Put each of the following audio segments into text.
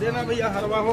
देना भैया हरवा हो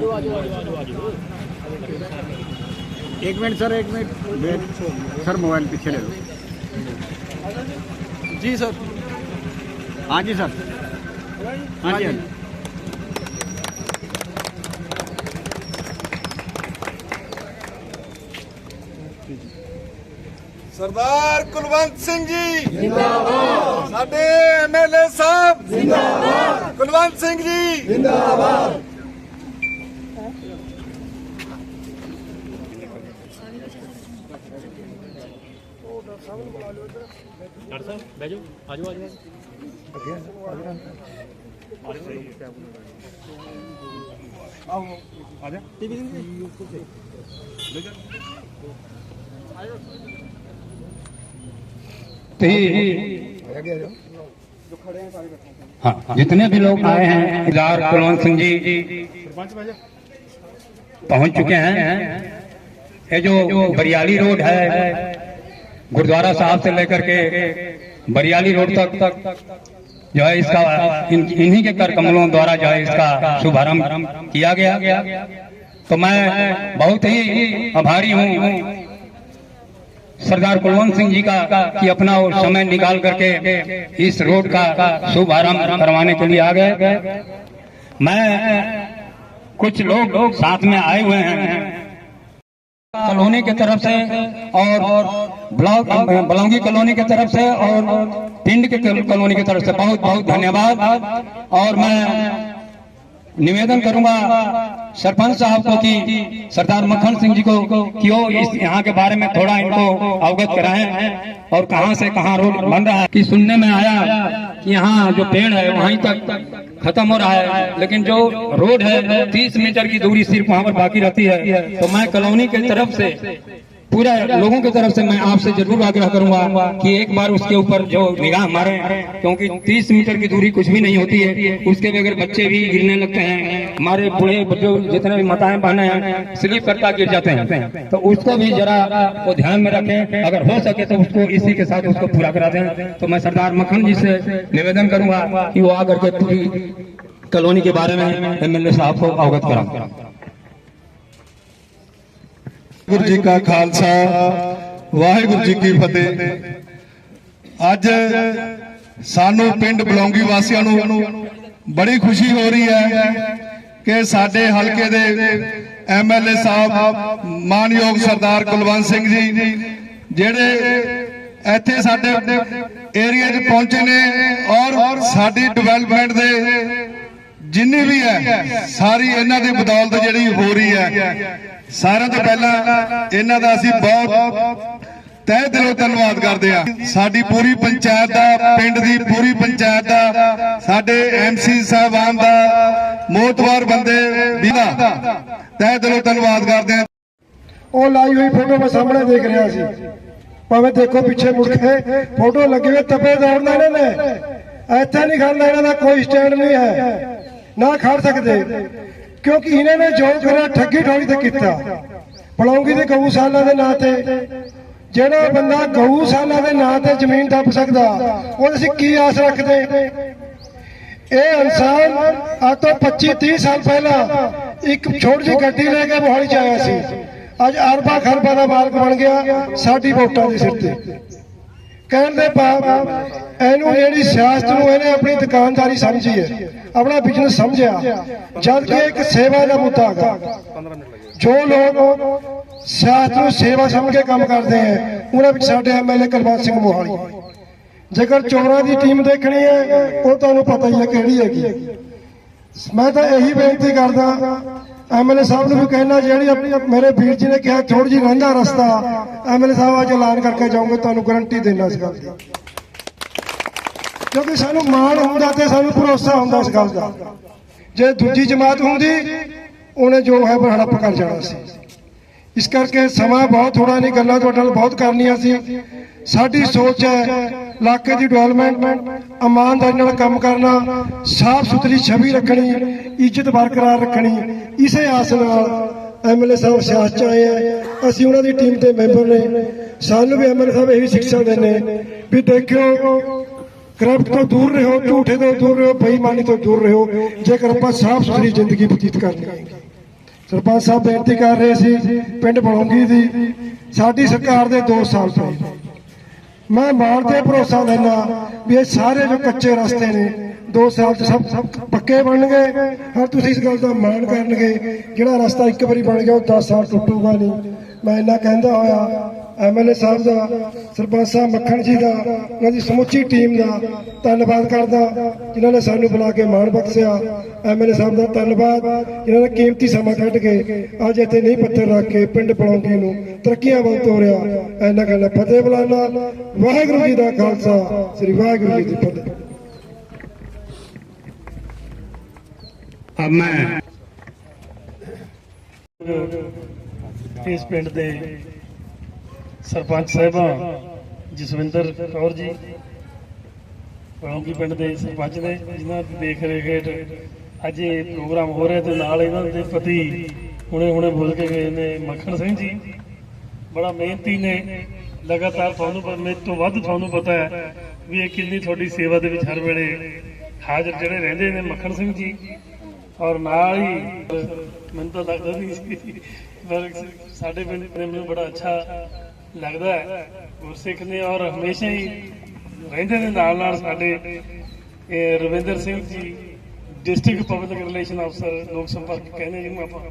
ਜੋ आगे लो जी एक मिनट सर एक मिनट सर मोबाइल पीछे ले लो जी सर हाँ जी सर हाँ जी ਸਰਦਾਰ ਕੁਲਵੰਤ ਸਿੰਘ ਜੀ। ਜਿੰਦਾਬਾਦ। ਸਾਡੇ ਐਮਐਲਏ ਸਾਹਿਬ। ਜਿੰਦਾਬਾਦ। ਕੁਲਵੰਤ ਸਿੰਘ ਜੀ। ਡਾਕਟਰ ਸਾਹਿਬ ਬਹਿ ਜਾਓ। ਆ ਜਾਓ ਆ ਜਾਓ। हाँ जितने भी लोग आए हैं सरदार कुलवंत सिंह जी पहुँच चुके हैं। ये जो बरियाली रोड है गुरुद्वारा साहब से लेकर के बरियाली रोड तक तक जो है इसका इन, इन्हीं के कर कमलों द्वारा जो है इसका शुभारंभ किया गया। तो मैं बहुत ही आभारी हूँ सरदार कुलवंत सिंह जी का कि अपना वो समय निकाल करके इस रोड का शुभारंभ करवाने के लिए आ गए। मैं कुछ लोग लोग साथ में आए हुए हैं। कॉलोनी की तरफ़ से और ब्लॉक, बलौंगी कॉलोनी की तरफ़ से और पिंड के कॉलोनी की तरफ़ से बहुत बहुत धन्यवाद। और मैं निवेदन करूँगा सरपंच साहब को कि सरदार मक्खन सिंह जी को कि वो इस यहाँ के बारे में थोड़ा इनको अवगत कराएँ और कहाँ से कहाँ रोड बन रहा है। कि सुनने में आया कि यहाँ जो पेड़ है वहीं तक खत्म हो रहा है, लेकिन जो रोड है तीस मीटर की दूरी सिर्फ़ वहाँ पर बाकी रहती है। तो मैं कॉलोनी की तरफ़ से पूरे लोगों की तरफ़ से मैं आपसे ज़रूर आग्रह करूँगा कि एक बार उसके ऊपर जो निगाह मारे, क्योंकि 30 मीटर की दूरी कुछ भी नहीं होती है। उसके बगैर बच्चे भी गिरने लगते हैं, हमारे बूढ़े जो जितने भी माताएँ बहने हैं स्लिप करता गिर जाते हैं। तो उसको भी जरा वो ध्यान में रखें। अगर हो सके तो उसको इसी के साथ उसको पूरा करा दें। तो मैं सरदार मक्खन जी से निवेदन करूँगा कि वो आकर के पूरी कॉलोनी के बारे में एमएलए साहब को अवगत कराऊं ਵਾਹਿਗੁਰੂ ਜੀ ਕਾ ਖਾਲਸਾ, ਵਾਹਿਗੁਰੂ ਜੀ ਕੀ ਫਤਿਹ। ਅੱਜ ਸਾਨੂੰ ਪਿੰਡ ਬਲੌਂਗੀ ਵਾਸੀਆਂ ਨੂੰ ਬੜੀ ਖੁਸ਼ੀ ਹੋ ਰਹੀ ਹੈ ਕਿ ਸਾਡੇ ਹਲਕੇ ਦੇ ਐਮਐਲਏ ਸਾਹਿਬ, ਮਾਨਯੋਗ ਸਰਦਾਰ ਕੁਲਵੰਤ ਸਿੰਘ ਜੀ, ਜਿਹੜੇ ਇੱਥੇ ਸਾਡੇ ਏਰੀਆ 'ਚ ਪਹੁੰਚੇ ਨੇ ਔਰ ਸਾਡੀ ਡਿਵੈਲਪਮੈਂਟ ਦੇ ਜਿੰਨੀ ਵੀ ਹੈ, ਸਾਰੀ ਇਹਨਾਂ ਦੀ ਬਦੌਲਤ ਜਿਹੜੀ ਹੋ ਰਹੀ ਹੈ। ਸਾਰਿਆਂ ਤੋਂ ਪਹਿਲਾਂ ਇਹਨਾਂ ਦਾ ਅਸੀਂ ਬਹੁਤ ਤਹਿ ਦਿਲੋਂ ਧੰਨਵਾਦ ਕਰਦੇ ਹਾਂ। ਸਾਡੀ ਪੂਰੀ ਪੰਚਾਇਤ ਦਾ, ਪਿੰਡ ਦੀ ਪੂਰੀ ਪੰਚਾਇਤ ਦਾ, ਸਾਡੇ ਐਮਸੀ ਸਾਹਿਬਾਨ ਦਾ ਮੋਤਵਾਰ ਬੰਦੇ ਵੀ ਦਾ ਤਹਿ ਦਿਲੋਂ ਧੰਨਵਾਦ ਕਰਦੇ ਹਾਂ। ਉਹ ਲਾਈ ਹੋਈ ਫੋਟੋ ਮੈਂ ਸਾਹਮਣੇ ਦੇਖ ਰਿਹਾ ਸੀ। ਭਾਵੇਂ ਦੇਖੋ ਪਿੱਛੇ ਮੁੜ ਕੇ, ਫੋਟੋ ਲੱਗੇ ਹੋਏ ਤਪੇ ਦੌੜਦੇ ਨੇ। ਇੱਥੇ ਨਹੀਂ ਖੜਨਾ, ਇਹਨਾਂ ਦਾ ਕੋਈ ਸਟੈਂਡ ਨਹੀਂ ਹੈ। ਨਾ ਖੜ ਸਕਦੇ। ਕਿਉਂਕਿ ਇਹਨਾਂ ਨੇ ਜੋ ਕਰਿਆ, ਠੱਗੀ ਠੋਰੀ ਤੇ ਕੀਤਾ। ਪਲੌਂਗੀ ਦੇ ਗਊਸ਼ਾਲਾ ਦੇ ਨਾਂ ਤੇ। ਜਿਹੜਾ ਬੰਦਾ ਗਊਸ਼ਾਲਾ ਦੇ ਨਾਂ ਤੇ ਜ਼ਮੀਨ ਦੱਬ ਸਕਦਾ, ਉਹਦੇ ਅਸੀਂ ਕੀ ਆਸ ਰੱਖਦੇ? ਇਹ ਇਨਸਾਨ ਅੱਜ ਤੋਂ 25 30 ਸਾਲ ਪਹਿਲਾਂ ਇੱਕ ਛੋਟੀ ਜਿਹੀ ਗੱਡੀ ਲੈ ਕੇ ਮੋਹਾਲੀ ਚ ਆਇਆ ਸੀ। ਅੱਜ ਅਰਬਾਂ ਖਰਬਾਂ ਦਾ ਮਾਲਕ ਬਣ ਗਿਆ ਸਾਡੀ ਵੋਟਾਂ ਦੇ ਸਿਰ ਤੇ। ਕਹਿਣ ਦੇ ਬਾਅਦ ਇਹਨੂੰ ਜਿਹੜੀ ਸਿਆਸਤ ਨੂੰ ਇਹਨੇ ਆਪਣੀ ਦੁਕਾਨਦਾਰੀ ਸਮਝੀ ਹੈ, ਆਪਣਾ ਬਿਜ਼ਨਸ ਸਮਝਿਆ। ਜਦ ਕਿ ਇੱਕ ਸੇਵਾ ਦਾ ਮੁੱਦਾ ਹੈਗਾ। ਜੋ ਲੋਕ ਸਿਆਸਤ ਨੂੰ ਸੇਵਾ ਸਮਝ ਕੇ ਕੰਮ ਕਰਦੇ ਆ ਉਹਨਾਂ ਵਿੱਚ ਸਾਡੇ ਐਮਐਲਏ ਕੁਲਵੰਤ ਸਿੰਘ ਮੋਹਾਲੀ। ਜੇਕਰ ਚੋਰਾਂ ਦੀ ਟੀਮ ਦੇਖਣੀ ਹੈ, ਉਹ ਤੁਹਾਨੂੰ ਪਤਾ ਹੀ ਹੈ ਕਿਹੜੀ ਹੈਗੀ। ਮੈਂ ਤਾਂ ਇਹੀ ਬੇਨਤੀ ਕਰਦਾ ਐਮਐਲਏ ਸਾਹਿਬ ਨੂੰ ਵੀ ਕਹਿਣਾ, ਜਿਹੜੀ ਮੇਰੇ ਵੀਰ ਜੀ ਨੇ ਕਿਹਾ ਥੋੜੀ ਜਿਹੀ ਰਹਿੰਦਾ ਰਸਤਾ, ਐਮਐਲਏ ਸਾਹਿਬ ਅੱਜ ਐਲਾਨ ਕਰਕੇ ਜਾਓਗੇ, ਤੁਹਾਨੂੰ ਗਾਰੰਟੀ ਦੇਣਾ ਇਸ ਗੱਲ ਦੀ। ਕਿਉਂਕਿ ਸਾਨੂੰ ਮਾਣ ਹੁੰਦਾ ਤੇ ਸਾਨੂੰ ਭਰੋਸਾ ਹੁੰਦਾ ਇਸ ਗੱਲ ਦਾ। ਜੇ ਦੂਜੀ ਜਮਾਤ ਹੁੰਦੀ, ਉਹਨੇ ਜੋ ਹੈ ਹੜੱਪ ਕਰ ਜਾਣਾ ਸੀ। ਇਸ ਕਰਕੇ ਸਮਾਂ ਬਹੁਤ ਥੋੜਾ ਨਹੀਂ, ਗੱਲਾਂ ਤੁਹਾਡੇ ਨਾਲ ਬਹੁਤ ਕਰਨੀਆਂ ਸੀ। ਸਾਡੀ ਸੋਚ ਹੈ ਇਲਾਕੇ ਦੀ ਡਿਵੈਲਪਮੈਂਟ ਇਮਾਨਦਾਰੀ ਨਾਲ ਕੰਮ ਕਰਨਾ, ਸਾਫ਼ ਸੁਥਰੀ ਛਵੀ ਰੱਖਣੀ, ਇੱਜ਼ਤ ਬਰਕਰਾਰ ਰੱਖਣੀ, ਇਸੇ ਆਸ ਨਾਲ ਐਮਐਲਏ ਸਾਹਿਬ ਸਿਆਸਤ ਚ ਆਏ ਆ। ਅਸੀਂ ਉਹਨਾਂ ਦੀ ਟੀਮ ਦੇ ਮੈਂਬਰ ਨੇ। ਸਾਨੂੰ ਵੀ ਐਮਐਲਏ ਸਾਹਿਬ ਇਹੀ ਸਿੱਖਿਆ ਦਿੰਦੇ ਵੀ ਦੇਖਿਓ, ਕਰਪਟ ਤੋਂ ਦੂਰ ਰਹੋ, ਝੂਠੇ ਤੋਂ ਦੂਰ ਰਹੋ, ਬੇਈਮਾਨੀ ਤੋਂ ਦੂਰ ਰਹੋ। ਜੇਕਰ ਆਪਾਂ ਸਾਫ਼ ਸੁਥਰੀ ਜ਼ਿੰਦਗੀ ਬਤੀਤ ਕਰਨੀ ਹੈ ਸਰਪੰਚ ਸਾਹਿਬ ਬੇਨਤੀ ਕਰ ਰਹੇ ਸੀ, ਪਿੰਡ ਬਣਾਉਂਗੀ ਦੀ। ਸਾਡੀ ਸਰਕਾਰ ਦੇ 2 ਸਾਲ ਪਏ ਮੈਂ ਮਾਣ ਤੇ ਭਰੋਸਾ ਦਿੰਦਾ ਵੀ ਇਹ ਸਾਰੇ ਜੋ ਕੱਚੇ ਰਸਤੇ ਨੇ 2 ਸਾਲ ਚ ਸਭ ਸਭ ਪੱਕੇ ਬਣਨਗੇ। ਹਰ ਤੁਸੀਂ ਇਸ ਗੱਲ ਦਾ ਮਾਣ ਕਰਨਗੇ। ਜਿਹੜਾ ਰਸਤਾ ਇੱਕ ਵਾਰੀ ਬਣ ਗਿਆ, ਉਹ 10 ਸਾਲ ਟੁੱਟੂਗਾ ਨਹੀਂ। ਮੈਂ ਇੰਨਾ ਕਹਿੰਦਾ ਹੋਇਆ ਐਮਐਲਏ ਸਾਹਿਬ ਦਾ ਸਰਪੰਚ ਸਾਹਿਬ ਮੱਖਣ ਜੀ ਦਾ ਉਹਨਾਂ ਦੀ ਸਮੁੱਚੀ ਟੀਮ ਦਾ ਧੰਨਵਾਦ ਕਰਦਾ। ਜਿਨ੍ਹਾਂ ਨੇ ਸਾਨੂੰ ਬੁਲਾ ਕੇ ਮਾਣ ਬਖਸ਼ਿਆ। ਐਮਐਲਏ ਸਾਹਿਬ ਦਾ ਧੰਨਵਾਦ। ਜਿਨ੍ਹਾਂ ਨੇ ਕੀਮਤੀ ਸਮਾਂ ਕੱਢ ਕੇ ਅੱਜ ਇੱਥੇ ਨਹੀਂ ਪੱਥਰ ਰੱਖ ਕੇ ਪਿੰਡ ਪਲੌਂਕੀ ਨੂੰ ਤਰੱਕੀਆਂ ਵੱਲ ਤੋਰਿਆ। ਐਨਾ ਕਹਿੰਦਾ ਫਤਿਹ ਬੁਲਾਣਾ ਵਾਹਿਗੁਰੂ ਜੀ ਦਾ ਖਾਲਸਾ। ਸ੍ਰੀ ਵਾਹਿਗੁਰੂ ਜੀ ਦੀ ਫਤਿਹ। ਅਬ ਇਸ ਪਿੰਡ ਦੇ ਸਰਪੰਚ ਸਾਹਿਬਾਂ, ਜਸਵਿੰਦਰ ਕੌਰ ਜੀ ਪਲੌਂਕੀ ਪਿੰਡ ਦੇ ਸਰਪੰਚ ਨੇ, ਜਿਨ੍ਹਾਂ ਦੀ ਦੇਖ ਰੇਖ ਹੇਠ ਅੱਜ ਇਹ ਪ੍ਰੋਗਰਾਮ ਹੋ ਰਿਹਾ ਤੇ ਨਾਲ ਇਹਨਾਂ ਦੇ ਪਤੀ ਹੁਣੇ ਹੁਣੇ ਭੁੱਲ ਕੇ ਗਏ ਨੇ ਮੱਖਣ ਸਿੰਘ ਜੀ। ਬੜਾ ਮਿਹਨਤੀ ਨੇ, ਲਗਾਤਾਰ ਤੁਹਾਨੂੰ ਪ- ਮੇਰੇ ਤੋਂ ਵੱਧ ਤੁਹਾਨੂੰ ਪਤਾ ਹੈ ਵੀ ਇਹ ਕਿੰਨੀ ਤੁਹਾਡੀ ਸੇਵਾ ਦੇ ਵਿੱਚ ਹਰ ਵੇਲੇ ਹਾਜ਼ਰ ਜਿਹੜੇ ਰਹਿੰਦੇ ਨੇ ਮੱਖਣ ਸਿੰਘ ਜੀ। ਔਰ ਨਾਲ ਹੀ ਮੈਨੂੰ ਤਾਂ ਲੱਗਦਾ ਨਹੀਂ ਸੀ ਪਰ ਸਾਡੇ ਪਿੰਡ ਦੇ ਮੈਨੂੰ ਬੜਾ ਅੱਛਾ ਲੱਗਦਾ ਹੈ। ਗੁਰਸਿੱਖ ਨੇ ਔਰ ਹਮੇਸ਼ਾ ਹੀ ਰਹਿੰਦੇ ਨੇ ਨਾਲ ਨਾਲ ਸਾਡੇ Ravinder Singh ji, district public relation ਅਫਸਰ, ਲੋਕ ਸੰਪਰਕ ਕਹਿੰਦੇ ਜਿਹਨੂੰ ਆਪਾਂ,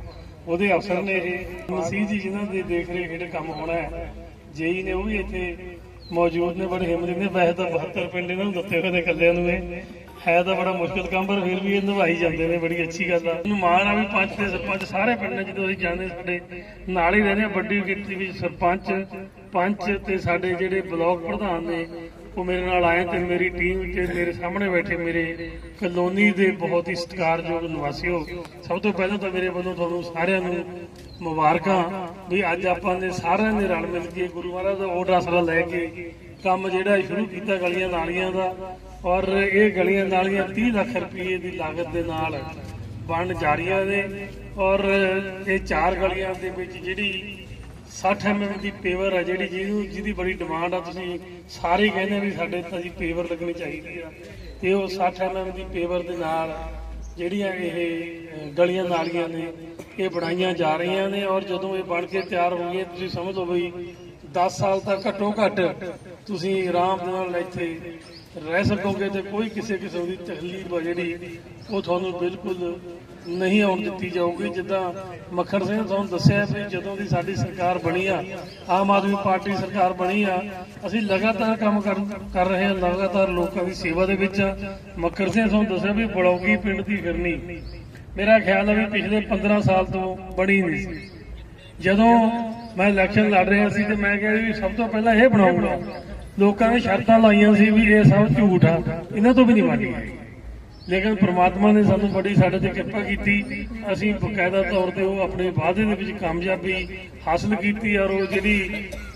ਉਹਦੇ ਅਫਸਰ ਨੇ ਇਹ ਮਸੀਹ ਜੀ ਜਿਨ੍ਹਾਂ ਦੇ ਦੇਖ ਰੇਖ ਹੇਠ ਕੰਮ ਹੋਣਾ ਹੈ। ਜੇਈ ਨੇ ਉਹ ਵੀ ਇੱਥੇ ਮੌਜੂਦ ਨੇ, ਬੜੇ ਹਿੰਮਤ ਨੇ ਵੈਸੇ ਤਾਂ 72 ਪਿੰਡ ਇਹਨਾਂ ਨੂੰ ਦਿੱਤੇ ਹੋਏ ਨੇ ਇਕੱਲਿਆਂ ਨੂੰ ਇਹ। ਹੈ ਤਾਂ ਬੜਾ ਮੁਸ਼ਕਲ ਕੰਮ, ਪਰ ਫਿਰ ਵੀ ਇਹ ਨਿਭਾਈ ਜਾਂਦੇ ਨੇ, ਬੜੀ ਅੱਛੀ ਗੱਲ ਆ। ਮੈਨੂੰ ਮਾਣ ਆ ਵੀ ਪੰਚ ਤੇ ਸਰਪੰਚ ਸਾਰੇ ਪਿੰਡ ਜਦੋਂ ਅਸੀਂ ਜਾਂਦੇ ਸਾਡੇ ਨਾਲ ਹੀ ਰਹਿੰਦੇ ਵੱਡੀ ਗਿਣਤੀ ਵਿੱਚ ਸਰਪੰਚ, ਪੰਚ ਤੇ ਸਾਡੇ ਜਿਹੜੇ ਬਲਾਕ ਪ੍ਰਧਾਨ ਨੇ, ਉਹ ਮੇਰੇ ਨਾਲ ਆਏ ਤੇ ਮੇਰੀ ਟੀਮ ਤੇ ਮੇਰੇ ਸਾਹਮਣੇ ਬੈਠੇ, ਮੇਰੇ ਕਲੋਨੀ ਦੇ ਬਹੁਤ ਹੀ ਸਤਿਕਾਰਯੋਗ ਨਿਵਾਸੀਓ। ਸਭ ਤੋਂ ਪਹਿਲਾਂ ਤਾਂ ਮੇਰੇ ਵੱਲੋਂ ਤੁਹਾਨੂੰ ਸਾਰਿਆਂ ਨੂੰ ਮੁਬਾਰਕਾਂ, ਵੀ ਅੱਜ ਆਪਾਂ ਨੇ ਸਾਰਿਆਂ ਨੇ ਰਲ ਮਿਲ ਕੇ ਗੁਰੂ ਮਹਾਰਾਜ ਦਾ ਓਟ ਆਸਰਾ ਲੈ ਕੇ ਕੰਮ ਜਿਹੜਾ ਸ਼ੁਰੂ ਕੀਤਾ ਗਲੀਆਂ ਨਾਲੀਆਂ ਦਾ, ਔਰ ਇਹ ਗਲੀਆਂ ਨਾਲੀਆਂ 30 ਲੱਖ ਰੁਪਏ ਦੀ ਲਾਗਤ ਦੇ ਨਾਲ ਬਣ ਜਾ ਰਹੀਆਂ ਨੇ, ਔਰ ਇਹ ਚਾਰ ਗਲੀਆਂ ਦੇ ਵਿੱਚ ਜਿਹੜੀ 60 ਐਮਐਮ ਦੀ ਪੇਵਰ ਆ ਜਿਹੜੀ ਜਿਹਨੂੰ, ਜਿਹਦੀ ਬੜੀ ਡਿਮਾਂਡ ਆ, ਤੁਸੀਂ ਸਾਰੇ ਕਹਿੰਦੇ ਵੀ ਸਾਡੇ ਤਾਂ ਜੀ ਪੇਵਰ ਲੱਗਣੀ ਚਾਹੀਦੀ ਆ। ਤੇ ਉਹ 60 ਐਮਐਮ ਦੀ ਪੇਵਰ ਦੇ ਨਾਲ ਜਿਹੜੀਆਂ ਇਹ ਗਲੀਆਂ ਨਾਲੀਆਂ ਨੇ, ਇਹ ਬਣਾਈਆਂ ਜਾ ਰਹੀਆਂ ਨੇ, ਔਰ ਜਦੋਂ ਇਹ ਬਣ ਕੇ ਤਿਆਰ ਹੋ ਤੁਸੀਂ ਸਮਝ ਲਓ ਵੀ 10 ਸਾਲ ਤੱਕ ਘੱਟੋ ਘੱਟ ਤੁਸੀਂ ਆਰਾਮ ਨਾਲ ਇੱਥੇ ਰਹਿ ਸਕੋਗੇ ਤੇ ਕੋਈ ਕਿਸੇ ਕਿਸਮ ਦੀ ਤਕਲੀਫ ਜਿਹੜੀ, ਉਹ ਤੁਹਾਨੂੰ ਬਿਲਕੁਲ ਨਹੀਂ ਆਉਣ ਦਿੱਤੀ ਜਾਊਗੀ। ਜਿੱਦਾਂ ਮੱਖਣ ਸਿੰਘ ਤੁਹਾਨੂੰ ਦੱਸਿਆ ਵੀ ਜਦੋਂ ਦੀ ਸਾਡੀ ਸਰਕਾਰ ਬਣੀ ਆ, ਆਮ ਆਦਮੀ ਪਾਰਟੀ ਸਰਕਾਰ ਬਣੀ ਆ, ਅਸੀਂ ਲਗਾਤਾਰ ਕੰਮ ਕਰ ਰਹੇ ਹਾਂ, ਲਗਾਤਾਰ ਲੋਕਾਂ ਦੀ ਸੇਵਾ ਦੇ ਵਿੱਚ ਆ। ਮੱਖਣ ਸਿੰਘ ਤੁਹਾਨੂੰ ਦੱਸਿਆ ਵੀ ਬਲੌਗੀ ਪਿੰਡ ਦੀ ਫਿਰਨੀ। ਮੇਰਾ ਖਿਆਲ ਹੈ ਵੀ ਪਿਛਲੇ 15 ਸਾਲ ਤੋਂ ਬਣੀ ਨਹੀਂ ਸੀ। ਜਦੋਂ ਮੈਂ ਇਲੈਕਸ਼ਨ ਲੜ ਰਿਹਾ ਸੀ ਤੇ ਮੈਂ ਕਿਹਾ ਵੀ ਸਭ ਤੋਂ ਪਹਿਲਾਂ ਇਹ ਬਣਾਉਂਗਾ ਲੋਕਾਂ ਨੇ ਸ਼ਰਤਾਂ ਲਾਈਆਂ ਸੀ ਵੀ ਇਹ ਸਭ ਝੂਠ ਆ। ਇਹਨਾਂ ਤੋਂ ਵੀ ਨਹੀਂ ਮੰਨੀ ਲੇਕਿਨ ਪ੍ਰਮਾਤਮਾ ਨੇ ਸਾਨੂੰ ਬੜੀ ਸਾਡੇ ਤੇ ਕਿਰਪਾ ਕੀਤੀ। ਅਸੀਂ ਬਕਾਇਦਾ ਤੌਰ ਤੇ ਉਹ ਆਪਣੇ ਵਾਅਦੇ ਦੇ ਵਿੱਚ ਕਾਮਯਾਬੀ ਹਾਸਲ ਕੀਤੀ ਔਰ ਉਹ ਜਿਹੜੀ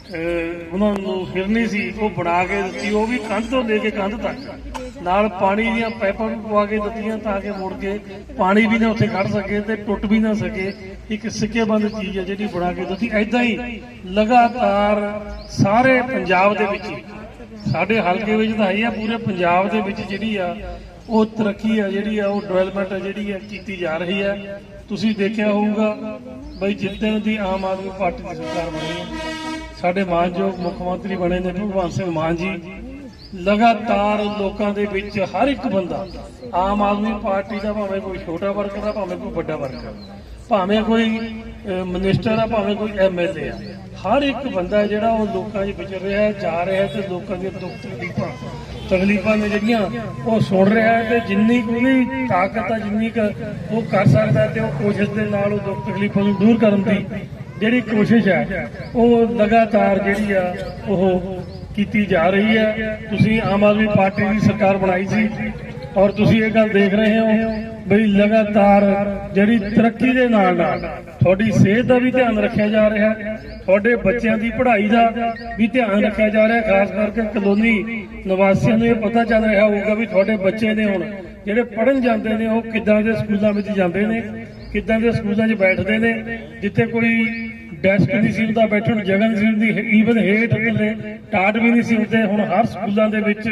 ਉਹਨਾਂ ਨੂੰ ਫਿਰਨੀ ਸੀ, ਉਹ ਬਣਾ ਕੇ ਦਿੱਤੀ, ਉਹ ਵੀ ਕੰਧ ਤੋਂ ਲੈ ਕੇ ਕੰਧ ਤੱਕ। ਨਾਲ ਪਾਣੀ ਦੀਆਂ ਪਾਈਪਾਂ ਵੀ ਪਵਾ ਕੇ ਦਿੱਤੀਆਂ ਤਾਂ ਕਿ ਮੁੜ ਕੇ ਪਾਣੀ ਵੀ ਨਾ ਉੱਥੇ ਖੜ ਸਕੇ ਤੇ ਟੁੱਟ ਵੀ ਨਾ ਸਕੇ। ਇੱਕ ਸਿੱਕੇਬੰਦ ਚੀਜ਼ ਹੈ ਜਿਹੜੀ ਬਣਾ ਕੇ ਦਿੱਤੀ। ਐਦਾਂ ਹੀ ਲਗਾਤਾਰ ਸਾਰੇ ਪੰਜਾਬ ਦੇ ਵਿੱਚ, ਸਾਡੇ ਹਲਕੇ ਵਿੱਚ ਤਾਂ ਹੈ ਹੀ ਆ, ਪੂਰੇ ਪੰਜਾਬ ਦੇ ਵਿੱਚ ਜਿਹੜੀ ਆ, ਉਹ ਤਰੱਕੀ ਆ, ਜਿਹੜੀ ਆ, ਉਹ ਡਿਵੈਲਪਮੈਂਟ ਆ, ਜਿਹੜੀ ਆ ਕੀਤੀ ਜਾ ਰਹੀ ਹੈ ਤੁਸੀਂ ਦੇਖਿਆ ਹੋਊਗਾ ਬਈ ਜਿੱਦਣ ਦੀ ਆਮ ਆਦਮੀ ਪਾਰਟੀ ਦੀ ਸਰਕਾਰ ਬਣੀ ਹੈ ਸਾਡੇ ਮਾਨਯੋਗ ਮੁੱਖ ਮੰਤਰੀ ਬਣੇ ਨੇ ਭਗਵੰਤ ਸਿੰਘ ਮਾਨ ਜੀ। ਲਗਾਤਾਰ ਲੋਕਾਂ ਦੇ ਵਿੱਚ ਹਰ ਇੱਕ ਬੰਦਾ, ਆਮ ਆਦਮੀ ਪਾਰਟੀ ਦਾ ਭਾਵੇਂ ਕੋਈ ਛੋਟਾ ਵਰਗ ਦਾ, ਭਾਵੇਂ ਕੋਈ ਵੱਡਾ ਵਰਗ ਭਾਵੇਂ ਕੋਈ ਮਿਨਿਸਟਰ ਆ ਭਾਵੇਂ ਕੋਈ ਐਮਐਲਏ ਆ, ਹਰ ਇੱਕ ਬੰਦਾ ਜਿਹੜਾ ਉਹ ਲੋਕਾਂ 'ਚ ਵਿਚਰ ਰਿਹਾ ਜਾ ਰਿਹਾ ਤੇ ਲੋਕਾਂ ਦੀਆਂ ਦੁੱਖ ਤਕਲੀਫਾਂ ਤਕਲੀਫਾਂ ਨੇ ਜਿਹੜੀਆਂ ਉਹ ਸੁਣ ਰਿਹਾ ਤੇ ਜਿੰਨੀ ਕੁ ਉਹਦੀ ਤਾਕਤ ਆ, ਜਿੰਨੀ ਕੁ ਉਹ ਕਰ ਸਕਦਾ ਤੇ ਉਹ ਕੋਸ਼ਿਸ਼ ਦੇ ਨਾਲ ਉਹ ਦੁੱਖ ਤਕਲੀਫਾਂ ਨੂੰ ਦੂਰ ਕਰਨ ਦੀ ਜਿਹੜੀ ਕੋਸ਼ਿਸ਼ ਹੈ, ਉਹ ਲਗਾਤਾਰ ਜਿਹੜੀ ਆ, ਉਹ ਕੀਤੀ ਜਾ ਰਹੀ ਹੈ। ਤੁਸੀਂ ਆਮ ਆਦਮੀ ਪਾਰਟੀ ਦੀ ਸਰਕਾਰ ਬਣਾਈ ਸੀ ਔਰ ਤੁਸੀਂ ਇਹ ਗੱਲ ਦੇਖ ਰਹੇ ਹੋ ਬਈ ਲਗਾਤਾਰ ਜਿਹੜੀ ਤਰੱਕੀ ਦੇ ਨਾਲ ਨਾਲ ਤੁਹਾਡੀ ਸਿਹਤ ਦਾ ਵੀ ਧਿਆਨ ਰੱਖਿਆ ਜਾ ਰਿਹਾ ਹੈ ਤੁਹਾਡੇ ਬੱਚਿਆਂ ਦੀ ਪੜ੍ਹਾਈ ਦਾ ਵੀ ਧਿਆਨ ਰੱਖਿਆ ਜਾ ਰਿਹਾ, ਖਾਸ ਕਰਕੇ ਕਲੋਨੀ ਨਿਵਾਸੀਆਂ ਨੂੰ ਇਹ ਪਤਾ ਚੱਲ ਰਿਹਾ ਹੋਊਗਾ ਵੀ ਤੁਹਾਡੇ ਬੱਚੇ ਨੇ ਹੁਣ ਜਿਹੜੇ ਪੜ੍ਹਨ ਜਾਂਦੇ ਨੇ, ਉਹ ਕਿੱਦਾਂ ਦੇ ਸਕੂਲਾਂ ਵਿੱਚ ਜਾਂਦੇ ਨੇ, ਕਿੱਦਾਂ ਦੇ ਸਕੂਲਾਂ 'ਚ ਬੈਠਦੇ ਨੇ, ਜਿੱਥੇ ਕੋਈ ਡੈਸਕ ਨਹੀਂ ਸੀ ਹੁੰਦਾ, ਬੈਠਣ ਨੂੰ ਜਗ੍ਹਾ ਨਹੀਂ ਸੀ ਹੁੰਦੀ ਈਵਨ ਹੇਠ ਥੱਲੇ ਟਾਟ ਵੀ ਨਹੀਂ ਸੀ ਹੁੰਦੇ। ਹੁਣ ਹਰ ਸਕੂਲਾਂ ਦੇ ਵਿੱਚ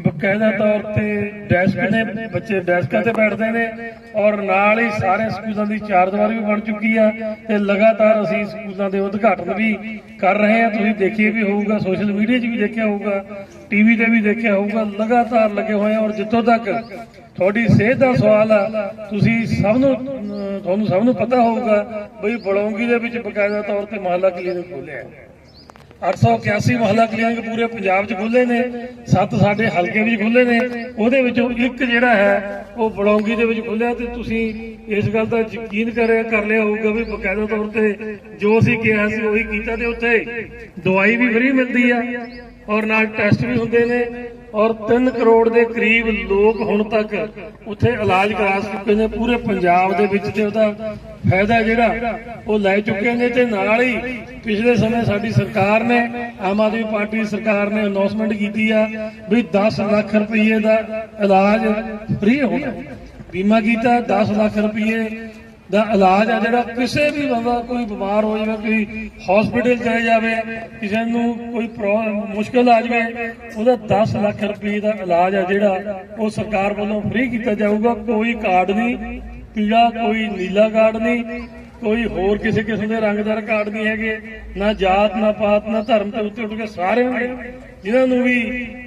ਬਕਾਇਦਾ ਤੌਰ ਤੇ ਡੈਸਕ ਨੇ, ਬੱਚੇ ਡੈਸਕਾਂ ਤੇ ਬੈਠਦੇ ਨੇ ਔਰ ਨਾਲ ਹੀ ਸਾਰੇ ਸਕੂਲਾਂ ਦੀ ਚਾਰ ਦੀਵਾਰੀ ਵੀ ਬਣ ਚੁੱਕੀ ਆ ਤੇ ਲਗਾਤਾਰ ਅਸੀਂ ਸਕੂਲਾਂ ਦੇ ਉਦਘਾਟਨ ਵੀ ਕਰ ਰਹੇ ਹਾਂ। ਤੁਸੀਂ ਦੇਖਿਆ ਵੀ ਹੋਊਗਾ, ਸੋਸ਼ਲ ਮੀਡੀਆ 'ਚ ਵੀ ਦੇਖਿਆ ਹੋਊਗਾ। ਟੀਵੀ ਤੇ ਵੀ ਦੇਖਿਆ ਹੋਊਗਾ, ਲਗਾਤਾਰ ਲੱਗੇ ਹੋਏ ਆ ਔਰ ਜਿੱਥੋਂ ਤੱਕ ਤੁਹਾਡੀ ਸਿਹਤ ਦਾ ਸਵਾਲ ਆ, ਤੁਸੀਂ ਸਭ ਨੂੰ ਤੁਹਾਨੂੰ ਸਭ ਨੂੰ ਪਤਾ ਹੋਊਗਾ ਬਈ ਬਲੌਂਗੀ ਦੇ ਵਿੱਚ ਬਕਾਇਦਾ ਤੌਰ ਤੇ ਮਹੱਲਾ ਕਲੀਨਿਕ ਖੋਲ੍ਹਿਆ 881 ਮਹੱਲਾ ਕਲੀਨਿਕ ਪੂਰੇ ਪੰਜਾਬ 'ਚ ਖੁੱਲੇ ਨੇ, ਸੱਤ ਸਾਡੇ ਹਲਕੇ ਵਿੱਚ ਖੁੱਲੇ ਨੇ, ਉਹਦੇ ਵਿੱਚੋਂ ਇੱਕ ਜਿਹੜਾ ਹੈ, ਉਹ ਬਲੌਂਗੀ ਦੇ ਵਿੱਚ ਖੁੱਲਿਆ ਤੇ ਤੁਸੀਂ ਇਸ ਗੱਲ ਦਾ ਯਕੀਨ ਕਰਿਆ, ਕਰ ਲਿਆ ਹੋਊਗਾ ਵੀ ਬਕਾਇਦਾ ਤੌਰ ਤੇ ਜੋ ਅਸੀਂ ਕਿਹਾ ਸੀ ਉਹੀ ਕੀਤਾ ਤੇ ਉੱਥੇ ਦਵਾਈ ਵੀ ਫਰੀ ਮਿਲਦੀ ਆ। ਔਰ ਨਾਲ ਟੈਸਟ ਵੀ ਹੁੰਦੇ ਨੇ ਔਰ 3 ਕਰੋੜ ਦੇ ਕਰੀਬ ਲੋਕ ਹੁਣ ਤੱਕ ਉੱਥੇ ਇਲਾਜ ਕਰਾ ਚੁੱਕੇ ਨੇ। ਪੂਰੇ ਪੰਜਾਬ ਦੇ ਵਿੱਚ ਤੇ ਉਹਦਾ ਫਾਇਦਾ ਜਿਹੜਾ, ਉਹ ਲੈ ਚੁੱਕੇ ਨੇ ਤੇ ਨਾਲ ਹੀ ਪਿਛਲੇ ਸਮੇਂ ਸਾਡੀ ਸਰਕਾਰ ਨੇ, ਆਮ ਆਦਮੀ ਪਾਰਟੀ ਦੀ ਸਰਕਾਰ ਨੇ ਅਨਾਉਂਸਮੈਂਟ ਕੀਤੀ ਆ ਵੀ 10 ਲੱਖ ਰੁਪਏ ਦਾ ਇਲਾਜ ਫ੍ਰੀ ਹੋਣਾ ਬੀਮਾ ਕੀਤਾ 10 ਲੱਖ ਰੁਪਏ ਦਾ ਇਲਾਜ ਆ ਜਿਹੜਾ ਕਿਸੇ ਵੀ ਬੰਦਾ ਕੋਈ ਬਿਮਾਰ ਹੋ ਜਾਵੇ, ਕੋਈ ਹਸਪੀਟਲ ਚਲੇ ਜਾਵੇ, ਕਿਸੇ ਨੂੰ ਕੋਈ ਮੁਸ਼ਕਲ ਆ ਜਾਵੇ, ਉਹਦਾ 10 ਲੱਖ ਰੁਪਏ ਦਾ ਇਲਾਜ ਆ ਜਿਹੜਾ ਉਹ ਸਰਕਾਰ ਵੱਲੋਂ ਫ੍ਰੀ ਕੀਤਾ ਜਾਊਗਾ। ਕੋਈ ਕਾਰਡ ਨਹੀਂ, ਪੀਲਾ, ਕੋਈ ਨੀਲਾ ਕਾਰਡ ਨਹੀਂ, ਕੋਈ ਹੋਰ ਕਿਸੇ ਕਿਸਮ ਦੇ ਰੰਗਦਾਰ ਕਾਰਡ ਨਹੀਂ ਹੈਗੇ। ਨਾ ਜਾਤ, ਨਾ ਪਾਤ, ਨਾ ਧਰਮ ਤੇ ਉੱਤੇ ਉੱਠ ਕੇ ਸਾਰੇ ਜਿਨ੍ਹਾਂ ਨੂੰ ਵੀ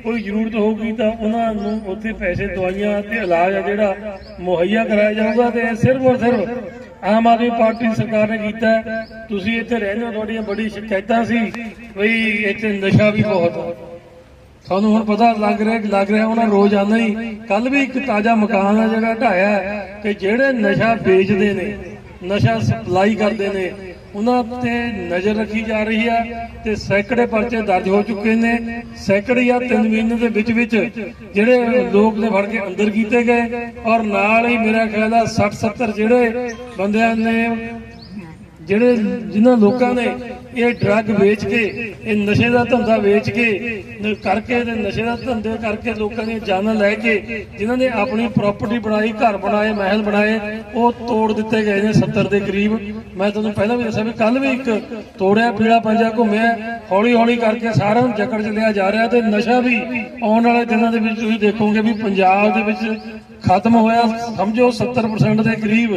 ਕੋਈ ਜ਼ਰੂਰਤ ਹੋਊਗੀ ਤਾਂ ਉਹਨਾਂ ਨੂੰ ਉੱਥੇ ਪੈਸੇ, ਦਵਾਈਆਂ ਤੇ ਇਲਾਜ ਆ ਜਿਹੜਾ ਮੁਹੱਈਆ ਕਰਾਇਆ ਜਾਊਗਾ ਤੇ ਸਿਰਫ ਔਰ ਸਿਰਫ ਆਮ ਆਦਮੀ ਪਾਰਟੀ ਸਰਕਾਰ ਨੇ ਕੀਤਾ ਤੁਸੀਂ ਇੱਥੇ ਰਹਿੰਦੇ ਹੋ, ਤੁਹਾਡੀਆਂ ਬੜੀ ਸ਼ਿਕਾਇਤਾਂ ਸੀ ਬਈ ਇੱਥੇ ਨਸ਼ਾ ਵੀ ਬਹੁਤ ਹੈ ਤੁਹਾਨੂੰ ਹੁਣ ਪਤਾ ਲੱਗ ਰਿਹਾ ਲੱਗ ਰਿਹਾ ਉਹਨਾਂ ਰੋਜ਼ ਆਉਂਦਾ ਹੀ ਕੱਲ ਵੀ ਇੱਕ ਤਾਜ਼ਾ ਮਕਾਨ ਆ ਜਿਹੜਾ ਢਾਇਆ ਕਿ ਜਿਹੜੇ ਨਸ਼ਾ ਵੇਚਦੇ ਨੇ, ਨਸ਼ਾ ਸਪਲਾਈ ਕਰਦੇ ਨੇ ਉਹਨਾਂ ਤੇ ਨਜ਼ਰ ਰੱਖੀ ਜਾ ਰਹੀ ਆ ਤੇ ਸੈਂਕੜੇ ਪਰਚੇ ਦਰਜ ਹੋ ਚੁੱਕੇ ਨੇ। ਸੈਂਕੜੇ ਜਾਂ ਤਿੰਨ ਮਹੀਨੇ ਦੇ ਵਿੱਚ ਵਿੱਚ ਜਿਹੜੇ ਲੋਕ ਨੇ ਫੜ ਕੇ ਅੰਦਰ ਕੀਤੇ ਗਏ ਔਰ ਨਾਲ ਹੀ ਮੇਰਾ ਖਿਆਲ ਆ 60 70 ਜਿਹੜੇ ਬੰਦਿਆਂ ਨੇ, ਜਿਹੜੇ ਜਿਨ੍ਹਾਂ ਲੋਕਾਂ ਨੇ ਇਹ ਡਰੱਗ ਵੇਚ ਕੇ, ਇਹ ਨਸ਼ੇ ਦਾ ਧੰਦਾ ਵੇਚ ਕੇ ਕਰਕੇ ਤੇ ਨਸ਼ੇ ਦਾ ਧੰਦੇ ਕਰਕੇ ਲੋਕਾਂ ਦੀਆਂ ਜਾਨਾਂ ਲੈ ਕੇ ਜਿਨ੍ਹਾਂ ਨੇ ਆਪਣੀ ਪ੍ਰਾਪਰਟੀ ਬਣਾਈ, ਘਰ ਬਣਾਏ, ਮਹਿਲ ਬਣਾਏ, ਉਹ ਤੋੜ ਦਿੱਤੇ ਗਏ ਨੇ 70 ਦੇ ਕਰੀਬ। ਮੈਂ ਤੁਹਾਨੂੰ ਪਹਿਲਾਂ ਵੀ ਦੱਸਿਆ ਵੀ ਕੱਲ ਵੀ ਇੱਕ ਤੋੜਿਆ, ਪੀੜਾ ਪੰਜਾ ਘੁੰਮਿਆ ਹੌਲੀ ਹੌਲੀ ਕਰਕੇ ਸਾਰਿਆਂ ਨੂੰ ਜਕੜ ਚ ਲਿਆ ਜਾ ਰਿਹਾ ਤੇ ਨਸ਼ਾ ਵੀ ਆਉਣ ਵਾਲੇ ਦਿਨਾਂ ਦੇ ਵਿੱਚ ਤੁਸੀਂ ਦੇਖੋਗੇ ਵੀ ਪੰਜਾਬ ਦੇ ਵਿੱਚ ਖਤਮ ਹੋਇਆ, ਸਮਝੋ 70% ਦੇ ਕਰੀਬ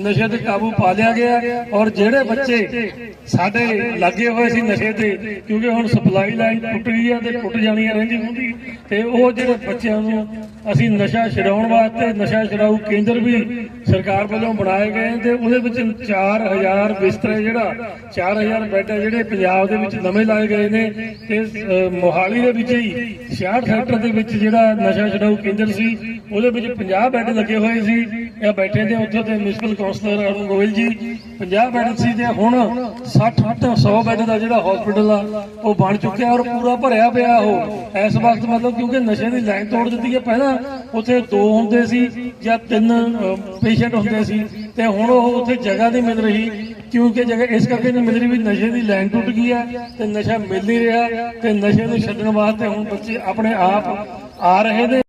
ਨਸ਼ੇ ਤੇ ਕਾਬੂ ਪਾ ਲਿਆ ਗਿਆ ਔਰ ਜਿਹੜੇ ਬੱਚੇ ਸਾਡੇ ਲੱਗੇ ਹੋਏ ਸੀ ਨਸ਼ੇ ਤੇ, ਕਿਉਂਕਿ ਹੁਣ ਸਪਲਾਈ ਲਾਈਨ ਟੁੱਟ ਗਈ ਆ ਤੇ ਟੁੱਟ ਜਾਣੀ ਰਹਿੰਦੀ ਹੁੰਦੀ, ਤੇ ਉਹ ਜਿਹੜੇ ਬੱਚਿਆਂ ਨੂੰ ਅਸੀਂ ਨਸ਼ਾ ਛਡਾਉਣ ਵਾਸਤੇ, ਨਸ਼ਾ ਛਡਾਊ ਕੇਂਦਰ ਵੀ ਸਰਕਾਰ ਵੱਲੋਂ ਬਣਾਏ ਗਏ ਤੇ ਉਹਦੇ ਵਿੱਚ 4000 ਬਿਸਤਰੇ ਜਿਹੜਾ 4000 ਬੈੱਡ ਆ ਜਿਹੜੇ ਪੰਜਾਬ ਦੇ ਵਿੱਚ ਨਵੇਂ ਲਾਏ ਗਏ ਨੇ ਤੇ ਮੋਹਾਲੀ ਦੇ ਵਿੱਚ ਹੀ 66 ਸੈਕਟਰ ਦੇ ਵਿੱਚ ਜਿਹੜਾ ਨਸ਼ਾ ਛਡਾਊ ਕੇਂਦਰ ਸੀ, ਉਹਦੇ ਵਿੱਚ 50 ਬੈੱਡ ਲੱਗੇ ਹੋਏ ਸੀ। ਇਹ ਬੈਠੇ ਨੇ ਉੱਥੇ ਤੇ municipal councillor Arun Goyal ji. 50 bed ਸੀ ਤੇ ਹੁਣ 60 ਤੋਂ 100 ਬੈੱਡ ਦਾ ਜਿਹੜਾ ਹਸਪੀਟਲ ਆ, ਉਹ ਬਣ ਚੁੱਕਿਆ ਔਰ ਪੂਰਾ ਭਰਿਆ ਪਿਆ ਉਹ। ਇਸ ਵਕਤ ਮਤਲਬ ਕਿਉਂਕਿ ਨਸ਼ੇ ਦੀ ਲਾਈਨ ਤੋੜ ਦਿੱਤੀ ਹੈ। ਪਹਿਲਾਂ ਉੱਥੇ ਦੋ ਹੁੰਦੇ ਸੀ ਜਾਂ ਤਿੰਨ ਪੇਸ਼ੈਂਟ ਹੁੰਦੇ ਸੀ। ਤੇ ਹੁਣ ਉਹ ਉੱਥੇ ਜਗ੍ਹਾ ਨਹੀਂ ਮਿਲ ਰਹੀ। ਕਿਉਂਕਿ ਜਗ੍ਹਾ, ਇਸ ਕਰਕੇ ਨਹੀਂ ਮਿਲ ਰਹੀ ਵੀ ਨਸ਼ੇ ਦੀ ਲਾਈਨ ਟੁੱਟ ਗਈ ਹੈ ਤੇ ਨਸ਼ਾ ਮਿਲ ਨਹੀਂ ਰਿਹਾ ਤੇ ਨਸ਼ੇ ਨੂੰ ਛੱਡਣ ਵਾਸਤੇ ਹੁਣ ਬੱਚੇ ਆਪਣੇ ਆਪ ਆ ਰਹੇ ਨੇ।